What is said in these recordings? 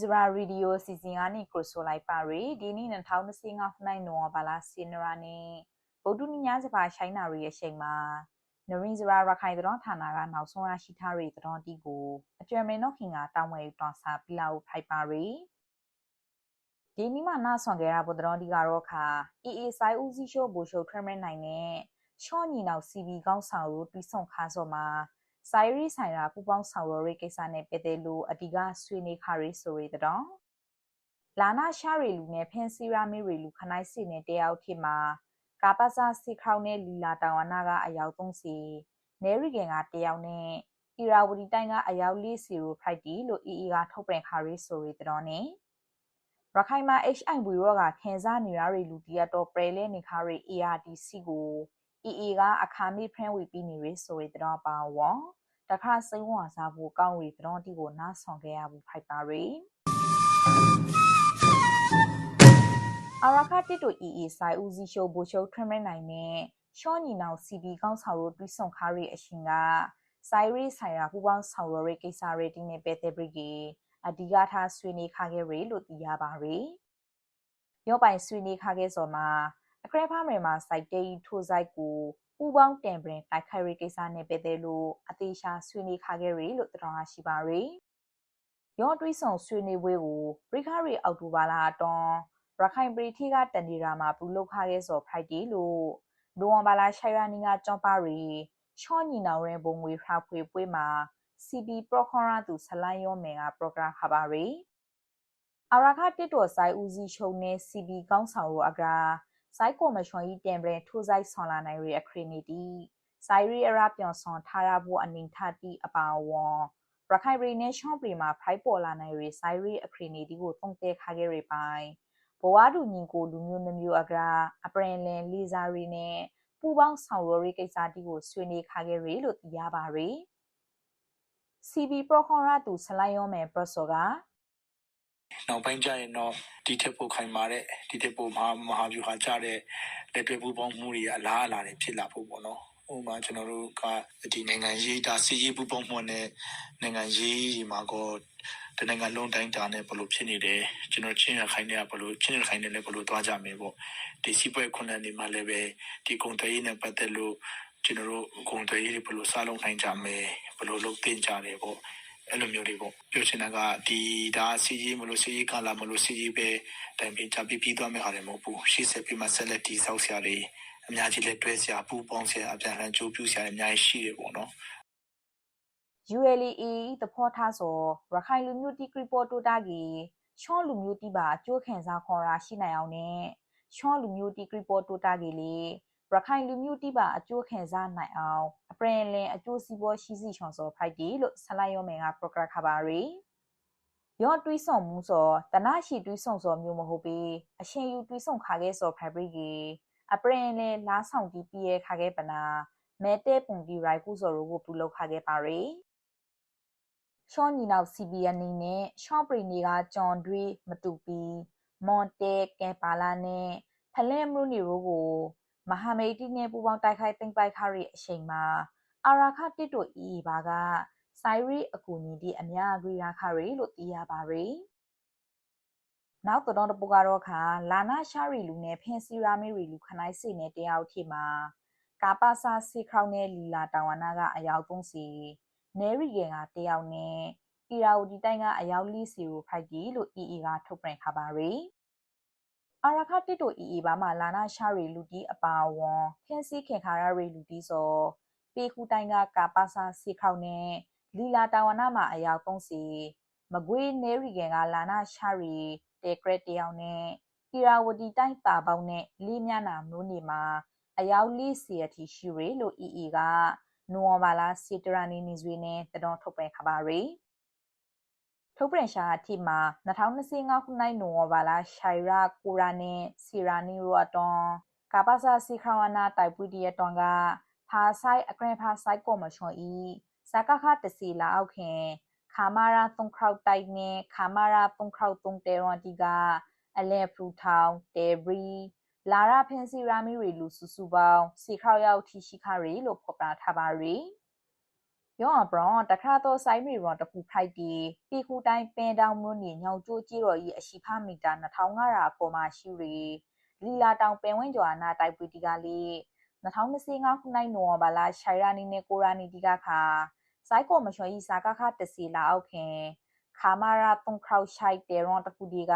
ဇရာရေဒီယိုစီစဉ်ကနေကိုဆိုလိုက်ပါရီဒီနေ့2025နိုင်နော်ဘာလာစင်ရာနေဗုဒ္ဓညစပါရှိုင်းနာရီရဲ့ချိန်မှာနရင်းဇရာရခိုင်တော်ဌာနကနောက်ဆုံးရရှိထားတဲ့တော်တီကိုအကျွမ်းမင်းတော့ခင်ကတောင်းဝဲတွန်စာပြလောက်ဖိုက်ပါရီဒီနေ့မှနာဆွန်ကြရဖို့တော်တီကတော့ခါအေးအေးဆိုင်ဦးစီးရှိုးဘူရှိုးထရမနိုင်နဲ့ချော့ညီနောက် CB ကောင်းဆောင်လို့တွီးဆုံခါစော်မှာ ဆိုင်ရီဆိုင်ရာပူပေါင်းဆောင်ရွက်ရေးကိစ္စနဲ့ပတ်သက်လို့အဓိကဆွေးနွေးခါရီဆိုရတဲ့တော့လာနာရှာရီလူနဲ့ဖင်စီရာမီရီလူခနိုင်စီနဲ့တယောက်ဖြစ်မှာကာပစာစီခေါင်းနဲ့လီလာတောင်ဝနာကအယောက်3စီနေရီဂင်ကတယောက်နဲ့အီရာဝတီတိုင်းကအယောက်4စီကိုဖိုက်တီလို့ EE ကထုတ်ပြန်ခါရီဆိုရတဲ့တော့နဲ့ရခိုင်မှာ HIV ရောဂါခန်းစားနေရတဲ့လူတရတော့ပရလဲနေခါရီ ARDC ကို EE ကအခါမိဖရန်ဝီပြီးနေရဆိုရတဲ့တော့ပါဝေါ်တခါစိန်ဝါစားဖို့ကောင်းဝေတဲ့တီကိုနားဆောင်ခဲ့ရဘူးဖိုက်ပါရီအရခတစ်တို့ EE ဆိုင်ဦးစီးရှိုးဘူရှိုးထရမနိုင်နဲ့ရှော့ညီနောင် CB ကောင်းဆောင်တို့တွိဆုံခါရီအရှင်ကဆိုင်ရီဆိုင်ရာပူပေါင်းဆောင်ရွက်ရေးကိစ္စတွေတင်းနဲ့ပဲတဲ့ဘရီအဓိကထားဆွေးနွေးခါခဲ့ရီလို့သိရပါရီရောပိုင်ဆွေးနွေးခါခဲ့စော်မှာ အခရဲဖားမယ်မှာစိုက်တေးထိုးဆိုင်ကိုပူပေါင်းတံပရင်တိုက်ခိုက်ရေးကိစ္စနဲ့ပတ်သက်လို့အသေးချာဆွေးနွေးခါခဲ့ရလို့တော်ရှိပါရယ်။ရောတွေးဆောင်ဆွေးနွေးပွဲကိုပရိခရီအောက်တိုဘာလအတွင်းရခိုင်ပြည်ထီကတန်ဒီရာမှာပြုလုပ်ခခဲ့စော်ဖိုက်တီလို့နိုဝင်ဘာလ6ရက်နေ့ကကြောပါရီချောညီနောင်ရင်ဘုံငွေဖာဖွေပွဲမှာ CB ပရခွန်ရာသူဆလိုင်းယောမေကပရိုဂရမ်ခပါရီအရာခတစ်တော်ဆိုင်ဦးစီးချုပ်နဲ့ CB ကောင်းဆောင်ရောအကရာ စိုက်ကော်မရှင်ဤတံပရင်ထိုးဆိုင်ဆွန်လာနိုင်ရအခရီနီတီဆိုင်ရီအရာပြောင်ဆွန်ထားရဖို့အနိထတီအပါဝွန်ရခိုင်ရီနေရှောင်းပရီမှာဖိုက်ပေါ်လာနိုင်ရဆိုင်ရီအခရီနီတီကိုတုံးတဲခါခဲ့ရပိုင်းဘဝတူညီကိုလူမျိုးနှမျိုးအကရာအပရင်လင်လီဇာရီနဲ့ပူပေါင်းဆောင်ရွက်ရေးကိစ္စတီကိုဆွေးနွေးခါခဲ့ရလို့သိရပါရယ် CB ပရခွန်ရသူဆလိုင်းယောမယ်ပရစောက နောက်ပိုင်းကျရင်တော့ဒီထက်ပိုခိုင်မာတဲ့ဒီထက်ပိုမဟာမဟာဗျူဟာကျတဲ့လက်တွဲပူးပေါင်းမှုတွေအလားအလာတွေဖြစ်လာဖို့ပေါ့နော်။ဥပမာကျွန်တော်တို့ကဒီနိုင်ငံရေးဒါစီရေးပူးပေါင်းမှုနဲ့နိုင်ငံရေးဒီမှာကောတနိုင်ငံလုံးတိုင်းတာနဲ့ဘလို့ဖြစ်နေတယ်ကျွန်တော်ချင်းရခိုင်နဲ့ဘလို့ချင်းရခိုင်နဲ့လည်းဘလို့သွားကြမယ်ပေါ့ဒီစီပွဲခုနှစ်နေမှာလည်းပဲဒီကုံတရေးနဲ့ပတ်သက်လို့ကျွန်တော်တို့ကုံတရေးတွေဘလို့စားလုံးနိုင်ကြမယ်ဘလို့လုပ်တင်ကြတယ်ပေါ့ အဲ့လိုမျိုးတွေပေါ့ပြောချင်တာကဒီဒါစီကြီးမလို့စီကြီးကလာမလို့စီကြီးပဲတိုင်ပင်ချပြီးပြီးသွားမယ့်ဟာတွေမဟုတ်ဘူးရှေ့ဆက်ပြီးမှဆက်လက်တည်ဆောက်ဆရာတွေအများကြီးလက်တွဲဆရာပူပေါင်းဆရာအပြန်အလှန်ကြိုးပြဆရာတွေအများကြီးရှိတယ်ပေါ့နော် ULEA တဖောထားဆိုရခိုင်လူမျိုးတီကရီပေါ်တိုတာကြီးချောလူမျိုးတီပါအကျိုးခံစားခေါ်ရာရှိနိုင်အောင်နဲ့ချောလူမျိုးတီကရီပေါ်တိုတာကြီးလေ ရခိုင်လူမျိုးတိပါအကျိုးခံစားနိုင်အောင်အပရင်လင်အကျိုးစီးပွားရှိစီချောင်စောဖိုက်တီလို့ဆလိုင်းယောမယ်ကပရိုဂရမ်ခပါရီယောတွေးဆောင်မှုစောတနာရှိတွေးဆောင်စောမျိုးမဟုတ်ပေအရှင်ယူတွေးဆောင်ခါခဲ့စောဖိုက်ဘရီကီအပရင်လင်လားဆောင်တီပြဲခါခဲ့ပနာမဲတဲပုံတီရိုက်ကူစောရိုကိုပြုလုပ်ခါခဲ့ပါရီရှော့ညီနောက် CBN နေနဲ့ရှော့ပရီနေကဂျွန်ဒွေးမတူပီမွန်တဲကဲပါလာနဲ့ဖလဲမလို့နေရိုကို မဟာမိတ်တီနဲ့ပူးပေါင်းတိုက်ခိုက်သိမ်းပိုက်ခရီအချိန်မှာအာရာခတစ်တို့အီဘာကဆိုင်ရီအကူအညီဒီအများအကြိရာခရီလို့သိရပါရီနောက်တော့တပူကတော့ခါလာနာရှာရီလူနဲ့ဖင်စီရာမီရီလူခနိုင်စီနဲ့တယောက်ထိမှာကာပါစာစီခေါင်းနဲ့လီလာတာဝနာကအယောက်သုံးစီနဲရီကင်ကတယောက်နဲ့အီရာဝတီတိုင်းကအယောက်၄စီကိုဖိုက်တီလို့အီအီကထုတ်ပြန်ခပါရီ အာရခတစ်တိုအီအီဘာမှလာနာရှာရီလူတီအပါဝွန်ဖင်းစီခင်ခါရရီလူတီစောပေခုတိုင်ကကာပါစာစီခေါနဲ့လီလာတာဝနာမှာအယောက်30စီမကွေးနေရီကန်ကလာနာရှာရီတေကရက်တယောက်နဲ့ကီရာဝတီတိုင်းတာပေါင်းနဲ့လေးမြနာမျိုးနေမှာအယောက်လေးစီအထိရှိရလို့အီအီကနိုဝါလာစီတရာနီနီဇွေနဲ့တတော်ထုတ်ပြန်ခပါရီ ထုတ်ပြန်ရှာအထိမှာ2025ခုနှစ်နိုဝင်ဘာလရှိုင်ရာကိုရာနဲ့စီရာနီရိုအတွန်ကာပါစာစီခရဝနာတိုက်ပွီဒီယတွန်ကဖာဆိုင်အကရဖာဆိုင်ကောမရှင်ဤစကခတစီလာအောက်ခင်ခါမာရာ3ခေါက်တိုက်နဲ့ခါမာရာ3ခေါက်3တဲရွန်တီကအလဲဖရူထောင်တဲဘရီလာရဖင်စီရာမီရီလူစုစုပေါင်းစီခေါက်ရောက်ထိရှိခရီလို့ဖော်ပြထားပါရီ ယောအဘရွန်တခါတော့ဆိုင်မီရွန်တခုဖိုက်တီပေခုတိုင်းပင်တောင်မြို့နေညောင်ကျိုးကြီးတော်ကြီးအရှိဖမီတာ2500အပေါ်မှာရှိရီလီလာတောင်ပင်ဝင်းကျော်အနာတိုက်ပွေတီကလေး2025ခုနှစ်နိုဝင်ဘာလရှိုင်ရာနီနဲ့ကိုရာနီတီကခါစိုက်ကောမချော်ဤစာကခတစီလာအောက်ခင်ခါမာရာတုံခရောက်ရှိုက်တေရွန်တခုဒီက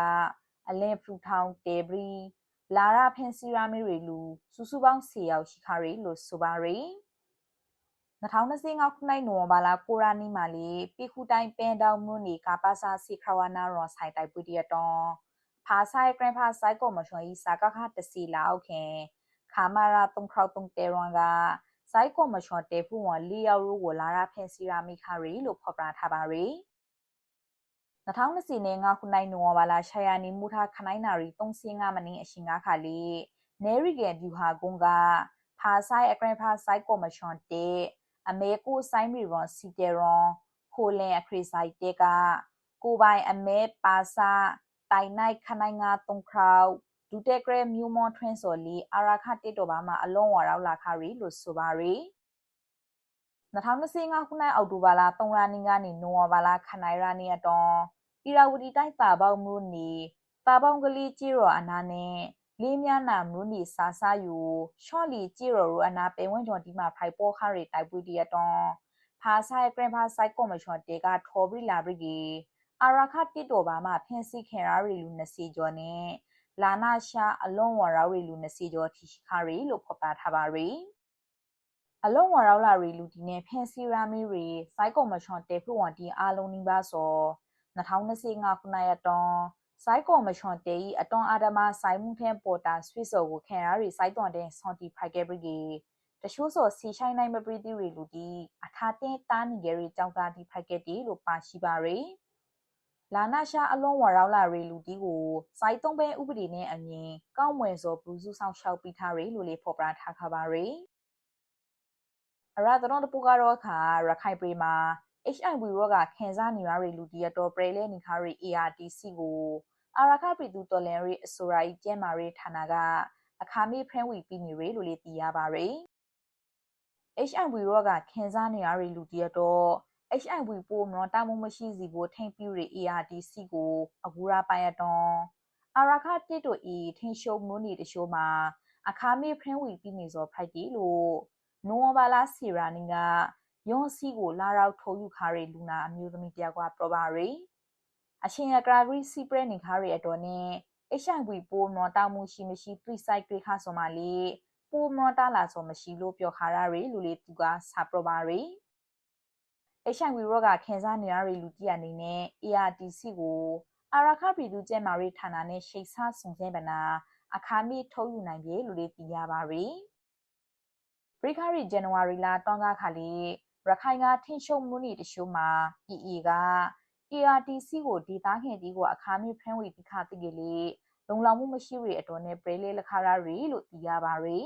အလင်းဖူထောင်တေဘရီလာရာဖင်စီရာမီရီလူစုစုပေါင်း10ယောက်ရှိခါရီလို့ဆိုပါရီ 2025ခုနှစ်နိုဝင်ဘာလကိုရာနီမှာလေပိခုတိုင်းပင်တောင်မြို့နေကာပါစာစီခရဝနာရောဆိုင်တိုက်ပွေတရတောဖာဆိုင်ဂရန်ဖာဆိုင်ကောမချွန်ဤစာကခတစီလာအောက်ခင်ခါမာရာတုံခေါတုံတေရွန်ကစိုက်ကောမချွန်တေဖူဝန်လီယောရိုကိုလာရဖင်စီရာမီခါရီလို့ဖော်ပြထားပါရီ2020နဲ့ငါခုနိုင်နိုဝဘာလာရှာယာနီမူထားခနိုင်နာရီ35မနင်းအရှင်ငါခါလီနေရီဂန်ဗျူဟာကုန်းကဖာဆိုင်အဂရန်ဖာဆိုင်ကောမချွန်တေ အမေကိုဆိုင်မီရွန်စီတေရွန်ခိုလင်အခရီဆိုင်တေကကိုပိုင်အမဲပါစာတိုင်နိုင်ခနိုင်ငါတုံခေါဒူတက်ဂရမြူမွန်ထွင်းစော်လီအာရာခတစ်တော်ဘာမှာအလုံးဝရောက်လာခရီလို့ဆိုပါရီ2025ခုနှစ်အောက်တိုဘာလ3ရက်နေ့ကနေနိုဝင်ဘာလခနိုင်ရနေ့အတွန်းအီရာဝတီတိုင်းတာပေါင်းမြို့နေတာပေါင်းကလေးကြီးရောအနာနဲ့ လေးမြနာမြို့နေစာစာယူရှော့လီကြီးရောအနာပေဝင်းကျော်ဒီမှာဖိုက်ပေါ်ခရီတိုက်ပွေးတရတွန်းဖာဆိုင်ဂရန်ဖာဆိုင်ကော်မရှင်တေကထော်ဘရီလာဘရီကအာရာခတစ်တော်ဘာမှာဖင်စီခင်ရာရီလူ20ကျော်နဲ့လာနာရှာအလွန်ဝရောရီလူ20ကျော်ထိရှိခရီလို့ဖော်ပြထားပါရီအလွန်ဝရောလာရီလူဒီနဲ့ဖင်စီရာမီရီစိုက်ကော်မရှင်တေဖူဝန်တီအားလုံးနီးပါးစော2025ခုနှစ်ရတွန် စိုက်ကော်မရှင်တေဤအတွန်အာဒမာစိုက်မှုထန်ပေါ်တာဆွစ်စော်ကိုခံရရီစိုက်တွန်တဲ့ဆွန်တီဖိုက်ကဲဘရီတချို့စောစီရှိုင်းနိုင်မပရီတီရီလူဒီအထာတင်းတားနီဂရီကြောင့်တာဒီဖိုက်ကဲတီလို့ပါရှိပါရီလာနာရှာအလုံးဝရောက်လာရီလူတီကိုစိုက်သုံးပဲဥပဒေနဲ့အမြင်ကောင်းမွန်စောပူစုဆောင်ရှောက်ပြီးထားရီလို့လေးဖော်ပြထားခပါရီအရာတော်တပူကတော့ခါရခိုင်ပြည်မှာ HIV ရောဂါခံစားနေရတဲ့လူတရတော်ပရလဲနေခါရီ ARTC ကိုအာရခပြည်သူတော်လန်ရီအစိုးရ၏ကျန်းမာရေးဌာနကအခါမေးဖမ်းဝေပြီးနေရလို့လေသိရပါရယ် HIV ရောဂါခံစားနေရတဲ့လူတရတော် HIV ပိုးမတော်တမှုမရှိစီကိုထိမ့်ပြရ ARTC ကိုအကူရာပိုင်ရတွန်အာရခတစ်တို့ဤထင်းရှုံမိုးနေတရှိုးမှာအခါမေးဖမ်းဝေပြီးနေစောဖိုက်တီလို့နိုဝဘာလာစီရာနီက ယွန်စီကိုလာရောက်ထိုးယူခါရီလူနာအမျိုးသမီးတယောက်ကပြောပါရီအရှင်ရကရာဂရီစီပရနေခါရီအတော်နဲ့ HIV ပိုးမတော်တောက်မှုရှိမရှိပြိစိုက်တွေ့ခါဆိုမှလေပိုးမတော်တာလာဆိုမရှိလို့ပြောခါရရီလူလေးသူကစာပြောပါရီ HIV ရောဂါခံစားနေရတဲ့လူကြီးအနေနဲ့ ARTC ကိုအာရခပြည်သူ့ကျန်းမာရေးဌာနနဲ့ရှိတ်ဆဆုံစဲပနာအခါမီထုတ်ယူနိုင်ပြီလို့လေးသိရပါရီဘရိခရီဇန်နဝါရီလတောင်းကားခါလေး ရခိုင်ကထင်ရှုံမှုနေတရှိုးမှာ EE က ARTC ကိုဒေတာခင်တီကိုအခါမီဖမ်းဝေပြီးခါတိကလေးလုံလောက်မှုမရှိရအတော်နဲ့ပရေလေးလခါရရီလို့သိရပါရီ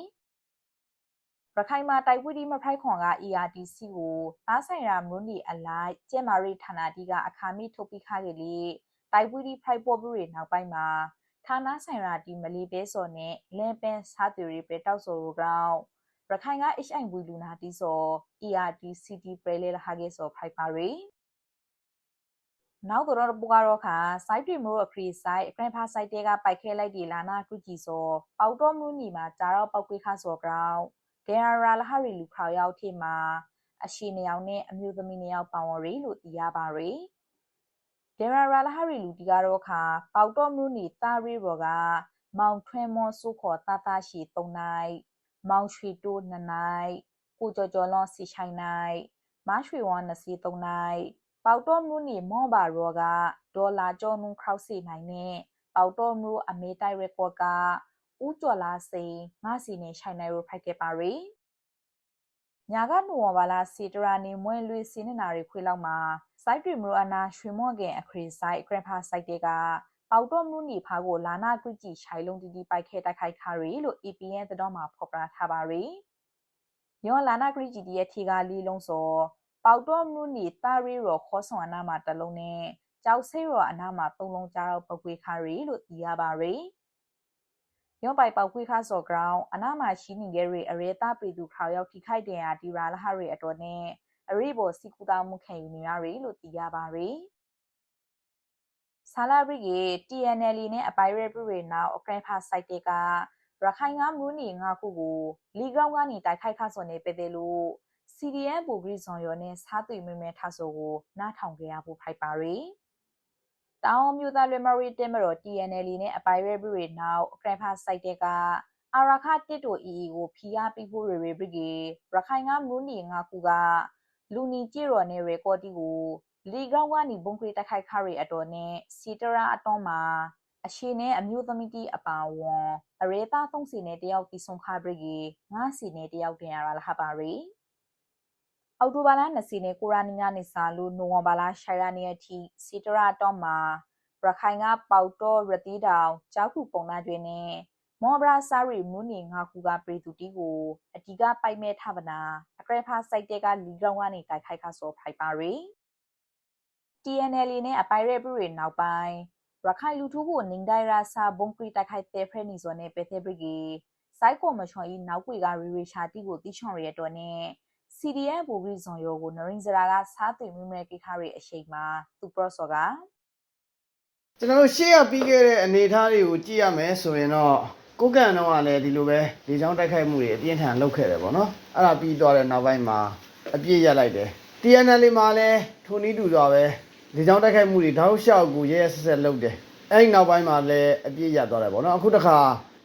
ရခိုင်မှာတိုက်ပွေးဒီမဖိုက်ခွန်က ARTC ကိုသားဆိုင်ရာမြို့နေအလိုက်ကျဲမာရီဌာနတီကအခါမီထုတ်ပြီးခါကလေးတိုက်ပွေးဒီဖိုက်ပေါ်ဘူးတွေနောက်ပိုင်းမှာဌာနဆိုင်ရာတီမလီပဲစော်နဲ့လန်ပန်စားသူတွေပဲတောက်စော်ရောကောင် ရခိုင်က HIV လူနာတီစော ERT CT ပရလေလဟာကေစောဖိုက်ပါရီနောက်တော့ပူကတော့ခါ site တွေမျိုးအခရီး site အခရန်ဖာ site တွေကပိုက်ခဲလိုက်ဒီလာနာကုကြီးစောပေါတော့မှုနီမှာကြားတော့ပောက်ကွေးခါစောကောင်ဂေရာလဟရီလူခေါရောက်ထိမှာအရှိနေအောင်နဲ့အမျိုးသမီးနေအောင်ပါဝင်ရီလို့သိရပါရီဒေရာရာလဟရီလူတီကတော့ခါပေါတော့မှုနီတာရီဘော်ကမောင်ထွဲမောစုခေါ်တာတာရှိ၃နိုင် မောင်ရွှေတိုးနှစ်နိုင်ကိုကျော်ကျော်လွန်စီချိုင်နိုင်မရွှေဝါနစီသုံးနိုင်ပေါတော့မှုနေမော့ဘာရောကဒေါ်လာကျော်နုခောက်စီနိုင်နဲ့ပေါတော့မှုအမေတိုက်ရက်ကော့ကဦးကျော်လာစိန်ငါစီနေချိုင်နိုင်ရိုဖိုက်ခဲ့ပါရီညာကနိုဝဘာလာစီတရာနေမွဲလွေစီနေနာရီခွေလောက်မှာစိုက်တွေမရိုအနာရွှေမော့ကင်အခရီစိုက်ဂရန်ဖာစိုက် တဲ့ကပေါတော့မှုနီဖာကိုလာနာကွကြည့်ချိုင်လုံးတီတီပိုက်ခဲတိုက်ခိုက်ခါရီလို့ EPN တဲ့တော့မှာဖော်ပြထားပါရီယောလာနာဂရီဂျီတီရဲ့ထီကလီလုံးစောပေါတော့မှုနီတာရီရောခေါ်ဆောင်အနာမှာတလုံးနဲ့ကြောက်ဆေးရောအနာမှာသုံးလုံးကြားတော့ပကွေခါရီလို့သိရပါရီယောပိုင်ပေါကွေခါစော်ဂရောင်းအနာမှာရှိနေကြရီအရေတာပြည်သူခေါရောက်ထိခိုက်တယ်ဟာဒီရာလဟရီအတော်နဲ့အရေးပေါ်စီကူတာမှုခံယူနေရတယ်လို့သိရပါတယ်။ ဆာလာဘရီရဲ့ TNL နဲ့အပိုင်ရပရီနောက်အကရန်ဖာစိုက်တဲ့ကရခိုင်ကမျိုးနေငါခုကိုလီဂရောင်းကနေတိုက်ခိုက်ခါစော်နေပဲတဲ့လို့ CDN ဘူဂရီဇွန်ရောနဲ့စားသွေမမဲထဆိုကိုနားထောင်ကြရဖို့ဖိုက်ပါရီ။တောင်မျိုးသားလွေမရီတင်မတော် TNL နဲ့အပိုင်ရပရီနောက်အကရန်ဖာစိုက်တဲ့ကအာရခတစ်တို EE ကိုဖီယာပီဖို့ရေရေဘရီကေရခိုင်ကမျိုးနေငါခုကလူနီကြည့်ရော်နဲ့ရေကော်တီကို လီဂရောင်းကနေဘုံခွေတိုက်ခိုက်ခရီအတော်နဲ့စီတရာအတော်မှာအရှိနဲ့အမျိုးသမီးတီအပါဝွန်အရေသားသုံးစီနဲ့တယောက်တီဆုံခါဘရီကေငါးစီနဲ့တယောက်တင်ရတာလားပါရီအော်တိုဘာလ20နဲ့ကိုရာနီကနေစာလို့နိုဝင်ဘာလရှိုင်ရာနေအထိစီတရာတော့မှာရခိုင်ကပေါတော့ရတီတောင်ကြောက်ခုပုံနာတွေနဲ့မောဘရာဆာရီမူနီငါကူကပရီတူတီကိုအတီကပိုက်မဲ့ထဗနာအကရဖာစိုက်တဲ့ကလီဂရောင်းကနေတိုက်ခိုက်ခါစောဖိုက်ပါရီ TNL နဲ့အပိုင်ရဲပရီနောက်ပိုင်းရခိုင်လူထုကိုနင်းဒိုင်ရာစာဘုံပရီတိုက်ခိုက်တဲ့ဖရနီဇော်နဲ့ပေသေးပရီကစိုက်ကောမချွန်ဤနောက်ကွေကရီရီရှာတီကိုတိချွန်ရတဲ့တော့နဲ့ CDN ဘူဂရီဇွန်ယောကိုနရင်းစရာကစားသွေမိမဲကိခရီအရှိန်မှာသူပရော့စော်ကကျွန်တော်တို့ရှေ့ရပြီးခဲ့တဲ့အနေအထားတွေကိုကြည့်ရမယ်ဆိုရင်တော့ကိုကန်တော့ကလည်းဒီလိုပဲလေချောင်းတိုက်ခိုက်မှုတွေအပြင်းထန်လုပ်ခဲ့တယ်ပေါ့နော်အဲ့ဒါပြီးသွားတဲ့နောက်ပိုင်းမှာအပြည့်ရက်လိုက်တယ် TNL မှာလည်းထိုနည်းတူစွာပဲ လေချောင်းတိုက်ခိုက်မှုတွေတောက်လျှောက်ကိုရဲရဲဆက်ဆက်လုပ်တယ်အဲ့ဒီနောက်ပိုင်းမှာလည်းအပြည့်ရက်သွားတယ်ပေါ့နော်အခုတခါ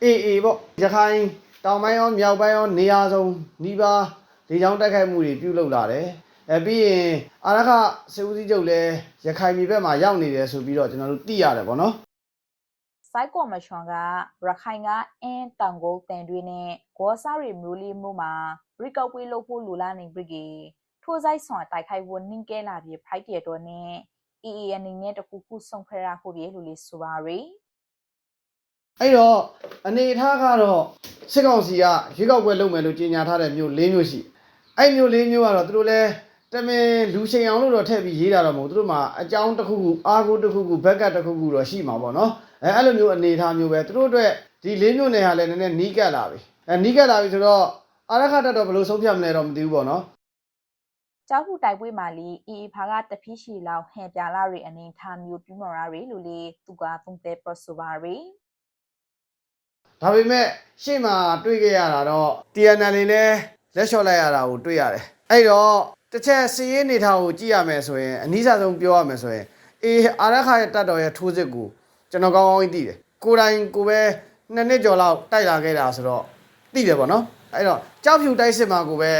AA ပေါ့ရခိုင်တောင်ပိုင်းရောမြောက်ပိုင်းရောနေရာစုံနီးပါးလေချောင်းတိုက်ခိုက်မှုတွေပြုလုပ်လာတယ်အဲပြီးရင်အာရခစေဦးစီးချုပ်လည်းရခိုင်ပြည်ဘက်မှာရောက်နေတယ်ဆိုပြီးတော့ကျွန်တော်တို့သိရတယ်ပေါ့နော်စိုက်ကောမချွန်ကရခိုင်ကအင်းတောင်ကုန်းတန်တွေနဲ့ဂေါ်စာရီမျိုးလေးမျိုးမှာရီကောက်ပွေးလုပ်ဖို့လူလာနေပြီကေထိုးဆိုင်ဆွန်တိုက်ခိုက်ဖို့နင်းကဲလာပြီးဖိုက်တဲ့တော့နဲ့ AA အနေနဲ့တခုခုဆုံးခွဲရဖို့ပြေလူလေးဆိုပါရီအဲ့တော့အနေအထားကတော့စစ်ကောင်စီကရွေးကောက်ပွဲလုပ်မယ်လို့ကြေညာထားတဲ့မျိုး၄မျိုးရှိအဲ့မျိုး၄မျိုးကတော့သူတို့လည်းတမင်လူချိန်အောင်လို့တော့ထည့်ပြီးရေးတာတော့မဟုတ်သူတို့မှာအကြောင်းတစ်ခုခုအားကိုးတစ်ခုခုဘက်ကတ်တစ်ခုခုတော့ရှိမှာပေါ့နော်အဲအဲ့လိုမျိုးအနေအထားမျိုးပဲသူတို့အတွက်ဒီ၄မျိုးနယ်ဟာလည်းနည်းနည်းနီးကပ်လာပြီအဲနီးကပ်လာပြီဆိုတော့အာရခတက်တော့ဘယ်လိုဆုံးဖြတ်မလဲတော့မသိဘူးပေါ့နော် ကြောက်ခုတိုက်ပွဲမှာလီအီဖာကတဖိရှိလောက်ဟန်ပြလာရီအနေထားမျိုးပြမော်ရာရီလူလေးသူကသုံးတဲ့ပရဆိုပါရီဒါပေမဲ့ရှေ့မှာတွေ့ခဲ့ရတာတော့ TNL လေးလည်းလက်လျှော့လိုက်ရတာကိုတွေ့ရတယ်အဲ့တော့တစ်ချက်စီးရေးနေထားကိုကြည့်ရမယ်ဆိုရင်အနည်းဆုံးပြောရမယ်ဆိုရင်အေးအာရခရဲ့တက်တော်ရဲ့ထိုးစစ်ကိုကျွန်တော်ကောင်းကောင်းသိတယ်ကိုယ်တိုင်ကိုပဲနှစ်နှစ်ကျော်လောက်တိုက်လာခဲ့တာဆိုတော့သိတယ်ပေါ့နော်အဲ့တော့ကြောက်ဖြူတိုက်စစ်မှာကိုပဲ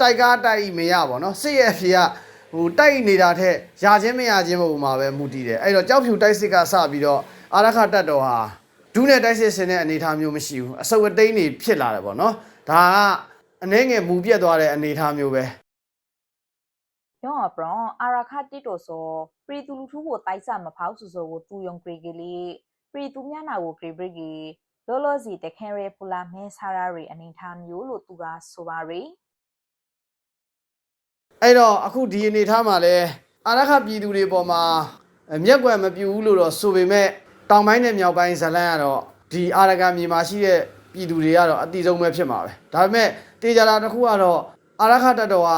တိုက်ကားတိုက်မရပါတော့စစ်ရဲ့အဖြေကဟိုတိုက်နေတာထက်ရာချင်းမရချင်းပုံမှာပဲမူတည်တယ်အဲ့တော့ကြောက်ဖြူတိုက်စစ်ကစပြီးတော့အာရခတက်တော်ဟာဒုနဲ့တိုက်စစ်စင်တဲ့အနေအထားမျိုးမရှိဘူးအစုပ်အသိန်းတွေဖြစ်လာတယ်ပေါ့နော်ဒါကအနှဲငယ်မူပြက်သွားတဲ့အနေအထားမျိုးပဲယောအပရွန်အာရခတိတိုဆိုပရီတူလူထူကိုတိုက်စမဖောက်ဆူဆိုကိုတူယုံဂရီကလေးပရီတူမြနာကိုဂရီဘရီကီလောလောစီတခဲရဲပူလာမဲဆာရာရီအနေထားမျိုးလို့သူကဆိုပါရီ အဲ့တော့အခုဒီအနေထားမှာလဲအာရခပြည်သူတွေပေါ်မှာအမျက်ကွယ်မပြူဘူးလို့တော့ဆိုပေမဲ့တောင်ပိုင်းနဲ့မြောက်ပိုင်းဇလန်းကတော့ဒီအာရကန်မြေမှာရှိတဲ့ပြည်သူတွေကတော့အတိဆုံးပဲဖြစ်မှာပဲဒါပေမဲ့တေချာတာတစ်ခုကတော့အာရခတပ်တော်က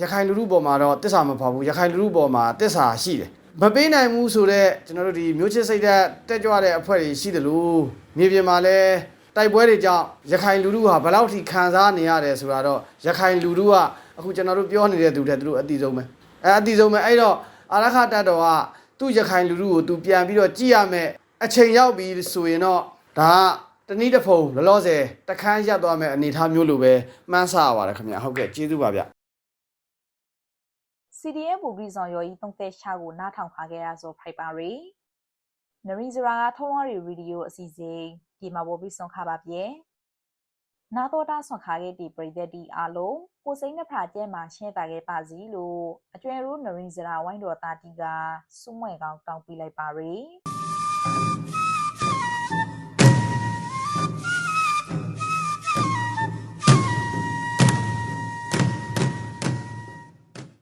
ရခိုင်လူထုပေါ်မှာတော့တစ္ဆာမဖောက်ဘူးရခိုင်လူထုပေါ်မှာတစ္ဆာရှိတယ်မပေးနိုင်ဘူးဆိုတော့ကျွန်တော်တို့ဒီမျိုးချစ်စိတ်သက်တက်ကြွတဲ့အဖွဲ့တွေရှိတယ်လို့မြေပြင်မှာလဲတိုက်ပွဲတွေကြောင့်ရခိုင်လူထုဟာဘယ်လောက်ထိခံစားနေရတယ်ဆိုတာတော့ရခိုင်လူထုက အခုကျွန်တော်တို့ပြောနေတဲ့သူတွေသူတို့အတိဆုံးပဲအဲအတိဆုံးပဲအဲ့တော့အာရခတပ်တော်ကသူ့ရခိုင်လူထုကိုသူပြန်ပြီးတော့ကြည့်ရမယ်အချိန်ရောက်ပြီဆိုရင်တော့ဒါကတနည်းတစ်ဖုံလောလောဆယ်တခန်းရပ်သွားမယ်အနေအထားမျိုးလိုပဲမှန်းဆရပါတယ်ခင်ဗျာဟုတ်ကဲ့ကျေးဇူးပါဗျ CDN ဘူဂရီဇွန်ယောဤသုံးတဲ့ရှာကိုနားထောင်ခါခဲ့ရဆိုဖိုက်ပါရီနရီဇရာကထုံးဝရီဗီဒီယိုအစီအစဉ်ဒီမှာပေါ်ပြီးဆွန်ခါပါပြေနာတော်တာဆွန်ခါခဲ့တီပရိသတ်တီအားလုံး ကိုစိမ့်နှဖာကျဲမှာရှင်းတာခဲ့ပါစီလို့အကျွဲရိုးနရီဇရာဝိုင်းတော်တာတီကစုမွဲကောင်းတောင်းပေးလိုက်ပါရီ